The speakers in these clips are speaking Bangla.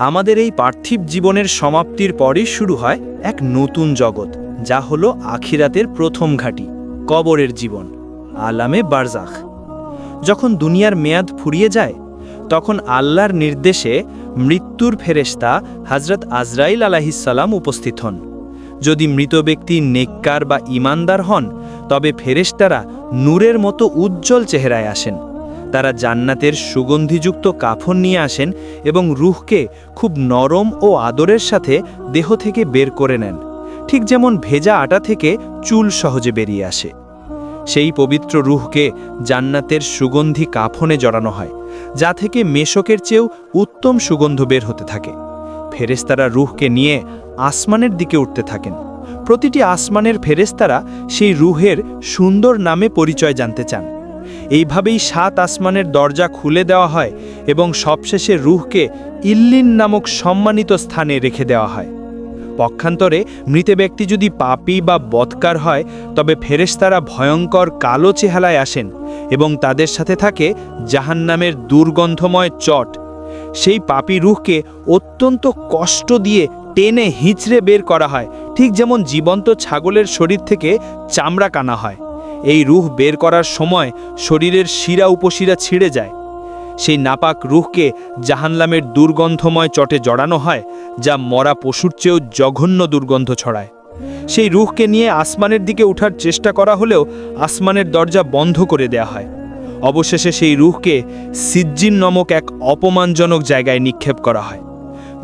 আমাদের এই পার্থিব জীবনের সমাপ্তির পরই শুরু হয় এক নতুন জগৎ, যা হলো আখিরাতের প্রথম ঘাঁটি, কবরের জীবন, আলামে বারজাখ। যখন দুনিয়ার মেয়াদ ফুরিয়ে যায়, তখন আল্লাহর নির্দেশে মৃত্যুর ফেরেশতা হজরত আজরাইল আলাহিসাল্লাম উপস্থিত হন। যদি মৃত ব্যক্তি নেককার বা ইমানদার হন, তবে ফেরেশতারা নূরের মতো উজ্জ্বল চেহারায় আসেন। তারা জান্নাতের সুগন্ধিযুক্ত কাফন নিয়ে আসেন এবং রুহকে খুব নরম ও আদরের সাথে দেহ থেকে বের করে নেন। ঠিক যেমন ভেজা আটা থেকে চুল সহজে বেরিয়ে আসে। সেই পবিত্র রুহকে জান্নাতের সুগন্ধি কাফনে জড়ানো হয়, যা থেকে মেশকের চেয়েও উত্তম সুগন্ধ বের হতে থাকে। ফেরেস্তারা রুহকে নিয়ে আসমানের দিকে উঠতে থাকেন। প্রতিটি আসমানের ফেরেস্তারা সেই রুহের সুন্দর নামে পরিচয় জানতে চান। এইভাবেই সাত আসমানের দরজা খুলে দেওয়া হয় এবং সবশেষে রুহকে ইল্লিন নামক সম্মানিত স্থানে রেখে দেওয়া হয়। পক্ষান্তরে মৃত ব্যক্তি যদি পাপি বা বৎকার হয়, তবে ফেরেশতারা ভয়ঙ্কর কালো চেহালায় আসেন এবং তাদের সাথে থাকে জাহান্নামের দুর্গন্ধময় চট। সেই পাপি রুহকে অত্যন্ত কষ্ট দিয়ে টেনে হিঁচড়ে বের করা হয়, ঠিক যেমন জীবন্ত ছাগলের শরীর থেকে চামড়া কানা হয়। এই রুহ বের করার সময় শরীরের শিরা উপশিরা ছিঁড়ে যায়। সেই নাপাক রুহকে জাহান্নামের দুর্গন্ধময় চটে জড়ানো হয়, যা মরা পশুর চেয়েও জঘন্য দুর্গন্ধ ছড়ায়। সেই রুহকে নিয়ে আসমানের দিকে ওঠার চেষ্টা করা হলেও আসমানের দরজা বন্ধ করে দেয়া হয়। অবশেষে সেই রুহকে সিজ্জিন নামক এক অপমানজনক জায়গায় নিক্ষেপ করা হয়।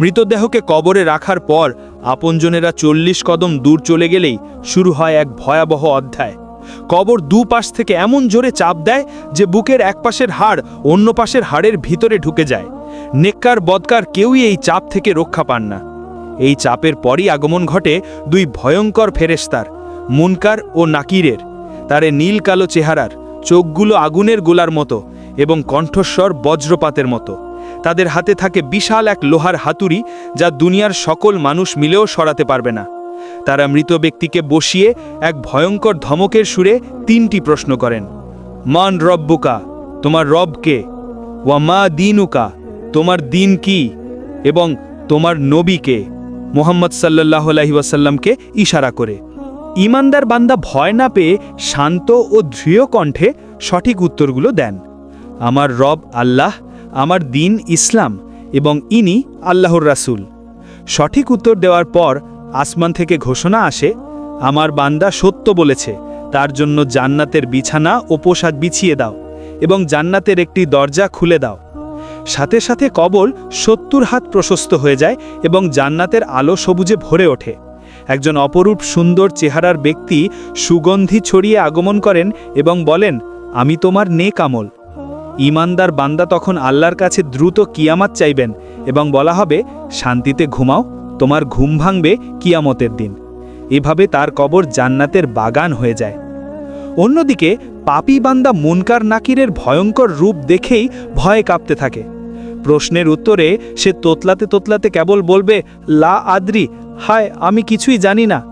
মৃতদেহকে কবরে রাখার পর আপনজনেরা চল্লিশ কদম দূর চলে গেলেই শুরু হয় এক ভয়াবহ অধ্যায়। কবর দু পাশ থেকে এমন জোরে চাপ দেয় যে বুকের এক পাশের হাড় অন্য পাশের হাড়ের ভিতরে ঢুকে যায়। নেককার বদকার কেউই এই চাপ থেকে রক্ষা পান না। এই চাপের পরই আগমন ঘটে দুই ভয়ঙ্কর ফেরেস্তার মুনকার ও নাকিরের। তারে নীল কালো চেহারার, চোখগুলো আগুনের গোলার মতো এবং কণ্ঠস্বর বজ্রপাতের মতো। তাদের হাতে থাকে বিশাল এক লোহার হাতুড়ি যা দুনিয়ার সকল মানুষ মিলেও সরাতে পারবে না। তারা মৃত ব্যক্তিকে বসিয়ে এক ভয়ঙ্কর ধমকের সুরে তিনটি প্রশ্ন করেন। মান রব্বুকা, তোমার রবকে ওয়া মা দিনুকা, তোমার দিন কি? এবং তোমার নবীকে মোহাম্মদ সাল্লাহ আলহি ওয়াসাল্লামকে ইশারা করে। ইমানদার বান্দা ভয় না পেয়ে শান্ত ও দৃঢ় কণ্ঠে সঠিক উত্তরগুলো দেন। আমার রব আল্লাহ, আমার দিন ইসলাম এবং ইনি আল্লাহর রাসূল। সঠিক উত্তর দেওয়ার পর আসমান থেকে ঘোষণা আসে, আমার বান্দা সত্য বলেছে, তার জন্য জান্নাতের বিছানা ও পোশাক বিছিয়ে দাও এবং জান্নাতের একটি দরজা খুলে দাও। সাথে সাথে কবল সত্তর হাত প্রশস্ত হয়ে যায় এবং জান্নাতের আলো সবুজে ভরে ওঠে। একজন অপরূপ সুন্দর চেহারার ব্যক্তি সুগন্ধি ছড়িয়ে আগমন করেন এবং বলেন, আমি তোমার নে কামল ইমানদার বান্দা তখন আল্লাহর কাছে দ্রুত কিয়ামাত চাইবেন এবং বলা হবে, শান্তিতে ঘুমাও তোমার ঘুম ভাঙবে কিয়ামতের দিন। এভাবে তার কবর জান্নাতের বাগান হয়ে যায়। অন্যদিকে, পাপি বান্দা মুনকার নাকিরের ভয়ঙ্কর রূপ দেখেই ভয়ে কাঁপতে থাকে। প্রশ্নের উত্তরে সে তোতলাতে তোতলাতে কেবল বলবে, লা আদ্রি, হায়, আমি কিছুই জানি না।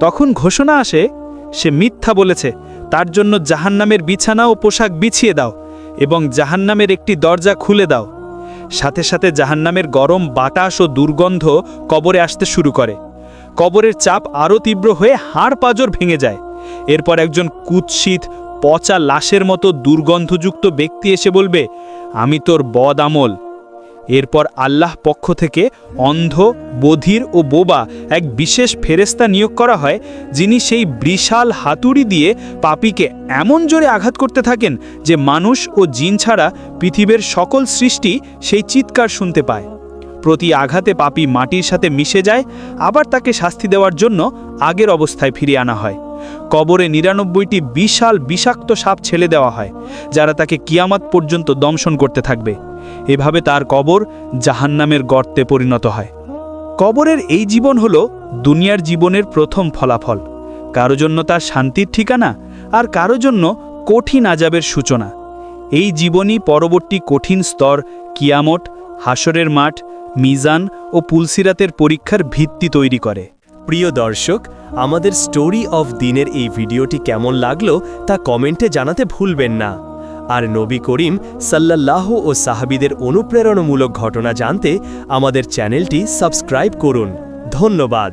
তখন ঘোষণা আসে, সে মিথ্যা বলেছে, তার জন্য জাহান্নামের বিছানা ও পোশাক বিছিয়ে দাও এবং জাহান্নামের একটি দরজা খুলে দাও। সাথে সাথে জাহান্নামের গরম বাতাস ও দুর্গন্ধ কবরে আসতে শুরু করে। কবরের চাপ আরও তীব্র হয়ে হাড় পাজর ভেঙে যায়। এরপর একজন কুৎসিত, পচা লাশের মতো দুর্গন্ধযুক্ত ব্যক্তি এসে বলবে, আমি তোর বদ আমল। এরপর আল্লাহ পক্ষ থেকে অন্ধ, বধির ও বোবা এক বিশেষ ফেরেস্তা নিয়োগ করা হয়, যিনি সেই বিশাল হাতুড়ি দিয়ে পাপিকে এমন জোরে আঘাত করতে থাকেন যে মানুষ ও জিন ছাড়া পৃথিবীর সকল সৃষ্টি সেই চিৎকার শুনতে পায়। প্রতি আঘাতে পাপি মাটির সাথে মিশে যায়, আবার তাকে শাস্তি দেওয়ার জন্য আগের অবস্থায় ফিরিয়ে আনা হয়। কবরে নিরানব্বইটি বিশাল বিষাক্ত সাপ ছেলে দেওয়া হয়, যারা তাকে কিয়ামাত পর্যন্ত দংশন করতে থাকবে। এভাবে তার কবর জাহান্নামের গর্তে পরিণত হয়। কবরের এই জীবন হল দুনিয়ার জীবনের প্রথম ফলাফল। কারও জন্য তার শান্তির ঠিকানা, আর কারও জন্য কঠিন আজাবের সূচনা। এই জীবনই পরবর্তী কঠিন স্তর, কিয়ামত হাসরের মাঠ মিজান ও পুলসিরাতের পরীক্ষার ভিত্তি তৈরি করে। প্রিয় দর্শক, আমাদের স্টোরি অফ দিনের এই ভিডিওটি কেমন লাগল তা কমেন্টে জানাতে ভুলবেন না। আর নবী করিম সাল্লাল্লাহু ও সাহাবিদের অনুপ্রেরণামূলক ঘটনা জানতে আমাদের চ্যানেলটি সাবস্ক্রাইব করুন। ধন্যবাদ।